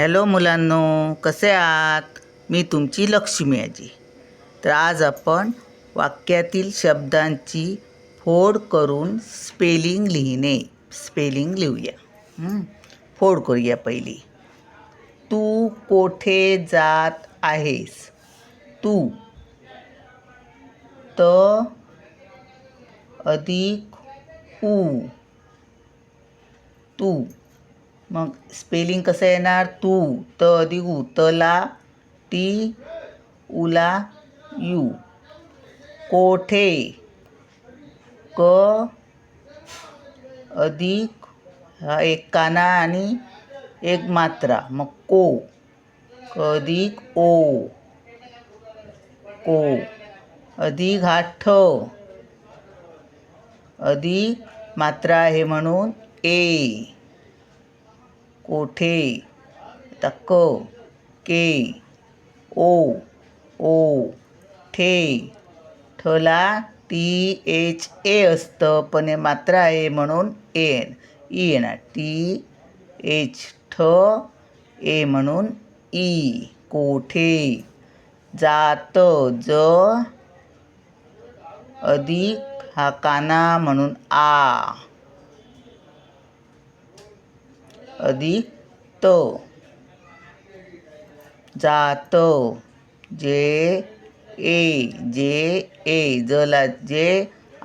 Hello मुलांनो कसे आहात? मी तुमची लक्ष्मी आजी. तर आज आपण वाक्यातील शब्दांची फोड करून स्पेलिंग लिहिणे स्पेलिंग लिहूया. फोड करूया पहिली. तू कोठे जात आहेस? तू. त. अधिक ऊ तू. मग स्पेलिंग कसं येणार? तू त अधिक तला टी उला यू. कोठे? क अधिक हा एक काना आणि एक मात्रा. मग को. क अधिक ओ. को. अधिक हा ठ अधिक मात्रा आहे म्हणून ए. कोठे आता क K O O the ठला T H A असतं पण हे मात्र आहे म्हणून एन ई येणार. टी एच ठ ए म्हणून ई. कोठे? जात ज अधिक हा काना म्हणून आ. अधिक त जात। जे ए जे ए जला जे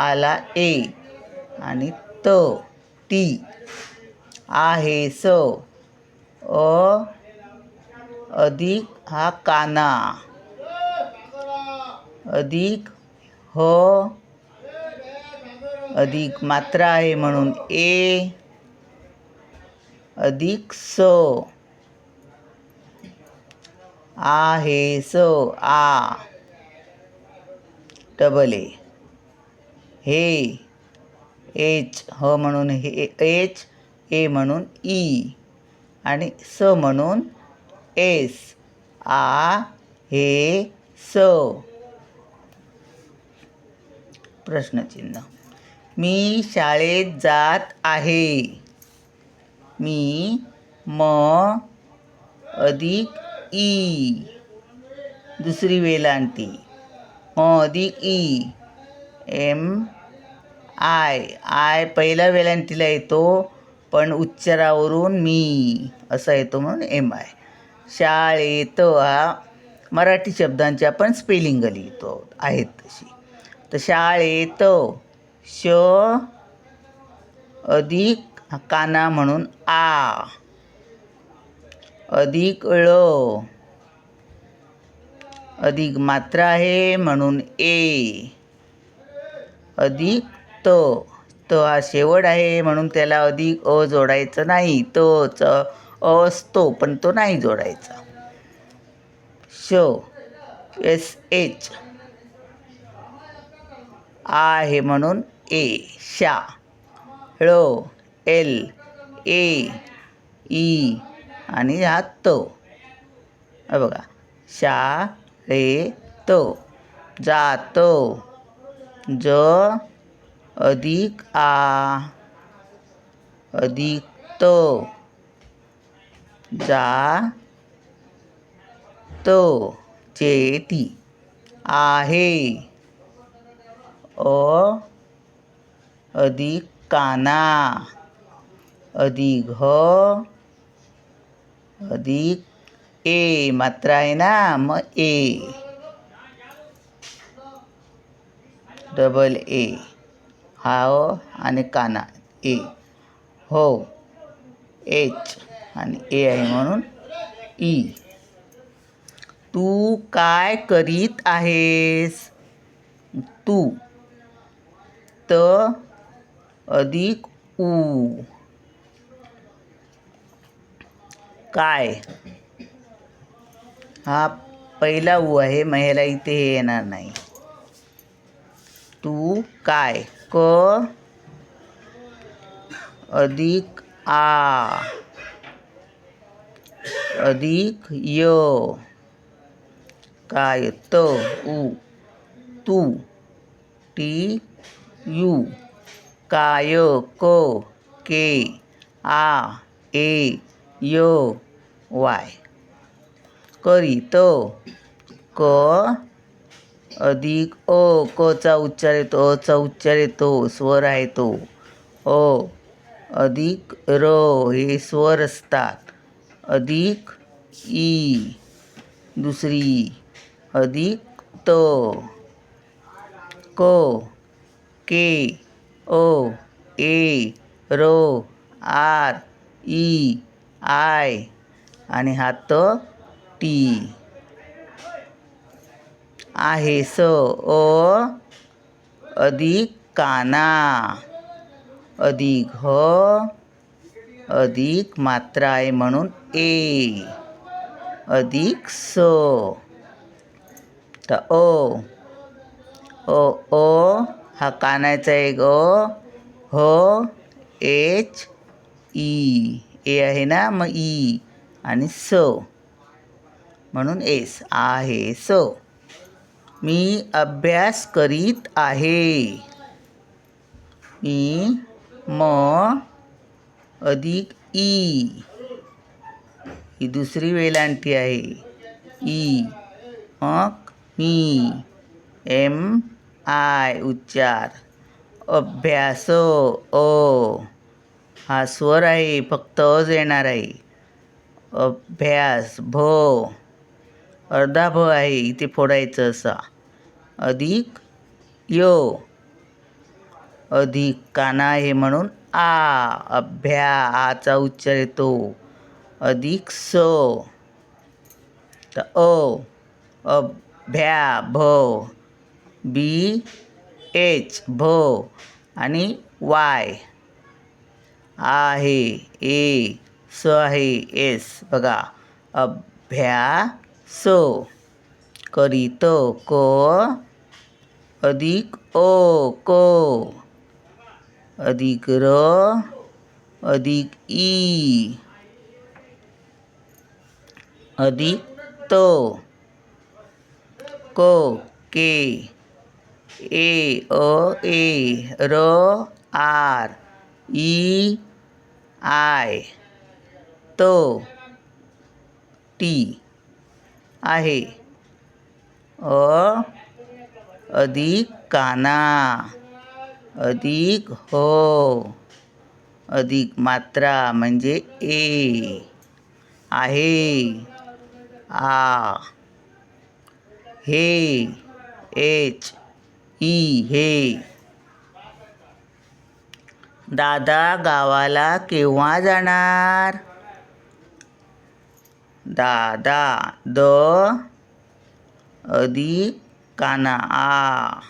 आला ए आणि त टी आहे स। अ अधिक हा काना। अधिक ह अधिक मात्रा आहे म्हणून ए। अधिक स. आहे स. आ. Double A. हे. एच. ह म्हणून हे एच. ए म्हणून ई. आणि स म्हणून एस. आ. हे स. प्रश्नचिन्ह. मी शाळेत जात आहे. मी म अधिक ई. दुसरी वेलांटी म अधिक ई. एम. आय. आय पहिल्या वेलांटीला येतो पण उच्चारावरून मी असा येतो म्हणून एम आय. शाळेत हा मराठी शब्दांची आपण स्पेलिंग लिहितो आहेत तशी. तर शाळेत श अधिक काना म्हणून आ. अधिक ळ. अधिक मात्रा आहे म्हणून ए. अधिक त. त हा शेवट आहे म्हणून त्याला अधिक अ जोडायचं नाही. तच अ असतो पण तो नाही जोडायचा. श. एस. एच. आहे म्हणून ए. शा. ळ. एल ए ई आणि हा त. हे बघा. शा रे त. जात. ज अधिक आ. अधिक त. जा त. चेती. आहे. अ अधिक काना. अधिक ह. अधिक ए. मात्रा आहे ना मग ए. Double A. हा ओ आणि काना ए. हो. एच आणि ए आहे म्हणून ई. तू काय करीत आहेस? तू. त अधिक ऊ काय? हा पहिला ऊ आहे मग ह्याला इथे हे येणार नाही. तू काय? क? अधिक आ. अधिक य. काय? त, उ. तू. T, U. काय? क, के. आ, ए. य वाय. करीतो. क अधिक. अ कचा उच्चार येतो. अचा उच्चार येतो. स्वर आहे तो. अ अधिक. र हे स्वर असतात. अधिक. ई. दुसरी. अधिक. त. क. के. O A. Row. R. E. I. आणि हा तो टी. आहे स अ अधिक काना. अधिक ह अधिक मात्रा आहे म्हणून ए. अधिक स. तर ओ ओ ओ हा कानाचा एक अ ह एच ई. ए आहे ना मग ई आणि स म्हणून एस आहे स मी अभ्यास करीत आहे. मी म अधिक ई ही दुसरी वेलांटी आहे. ई मग मी. एम आय उच्चार. अभ्यास. अ. हा स्वर आहे फक्त अज येणार आहे. अभ्यास भ अर्धा भ आहे इथे फोडायचं असा. अधिक यो अधिक काना आहे म्हणून आ अभ्या आचा उच्चार येतो. अधिक स तर अ अभ्या भ बी एच भ आणि वाय. आहे. ए, स आहे. एस. बघा. अभ्यास करीत क अधिक ओ को अधिक र, अधिक ई, अधिक त, क, के, ए, अ, ए, र, आर, ई आय. त. टी. आहे. अ. अधिक काना. अधिक हो. अधिक मात्रा म्हणजे ए. आहे. आ. हे. एच. ई. हे. दादा गावाला केव्हा जाणार? दादा द अधिक काना आ.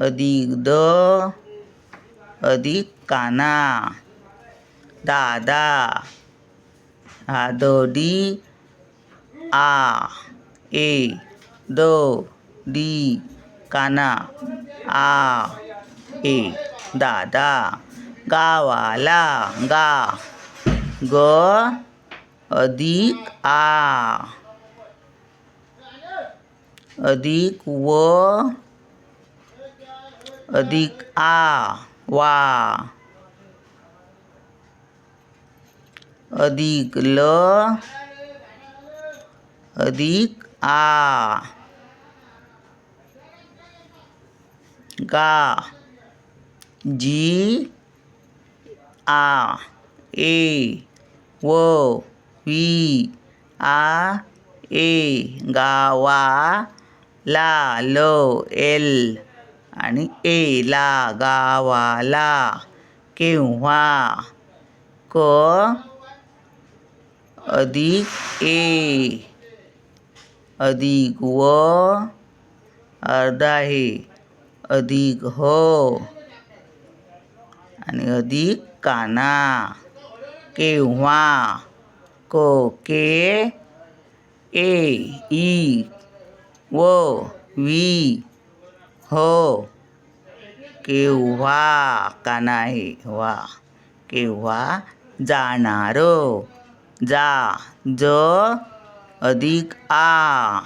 अधिक द अधिक काना. दादा हा द डी आ. ए द डी काना आ. ए दादा गावाला गा. ग अधिक आ. अधिक व अधिक आ वा. अधिक ल अधिक आ. गा. जी आ ए व वी आ ए गावा ला ल एल आणि ए ला गावाला केव्हा क अधिक ए अधिक व अर्धा हे अधिक हो आणि अधिक काना. केव्हा? को के ए ई व वी हो. केव्हा? काना आहे. वा. केव्हा? जाणार. जा ज अधिक आ.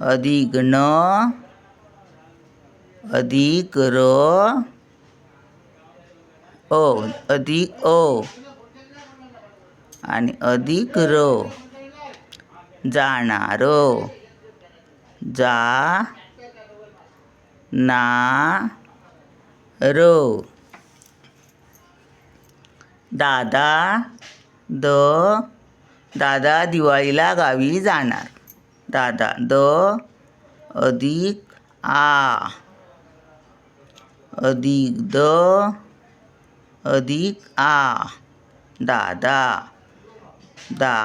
अधिक न अधिक र ओ अधिक अ आणि अधिक र. जाणार. जा ना र. दादा द. दादा दिवाळीला गावी जाणार. दादा द. अधिक आ. अधिक द. अधिक आ. दादा. दा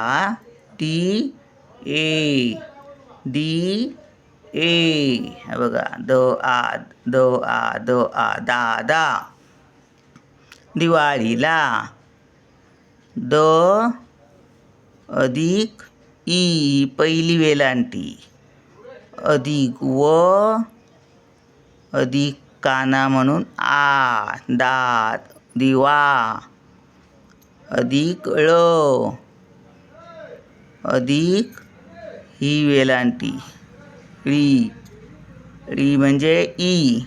टी ए. D A. बघा. द आ द आ द आ. दादा. दिवाळीला. द अधिक ई. पहिली वेलांटी अधिक व अधिक काना म्हणून आ. दात. दिवा. अधिक ळ. अधिक ही वेलांटी. ळी. ळी म्हणजे ई.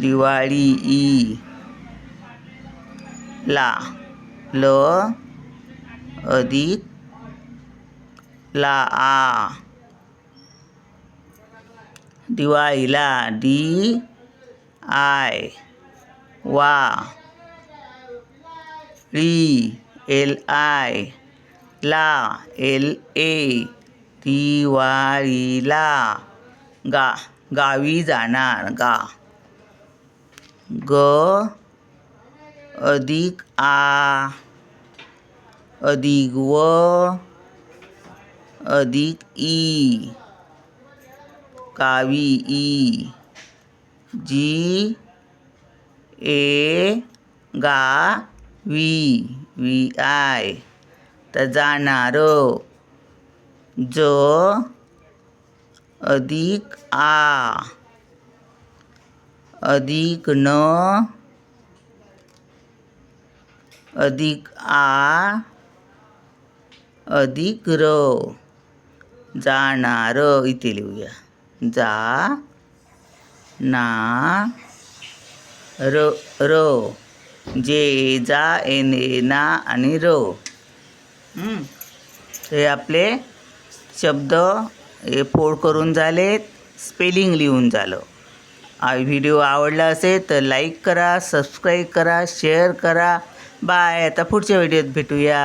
दिवाळी ई. ला. ल. अधिक ला आ. दिवाळीला डी. आय. वा. ली एल आय ला एल ए दिवाळीला गा गावी जाणार गा. ग अधिक आ. अधिक व. अधिक ई. कावी ई. जी. ए गा वी वी आय. तर जाणार. ज अधिक आ अधिक न अधिक आ अधिक र. जाणार. इथे लिहूया. जा ना र र. जे जा एन ए ना आणि र. हं. आपले शब्द हे फोड करून झालेत स्पेलिंग लिहून झालं. व्हिडिओ आवडला असेल तर लाईक करा सबस्क्राईब करा शेअर करा. बाय आता पुढच्या व्हिडिओत भेटूया.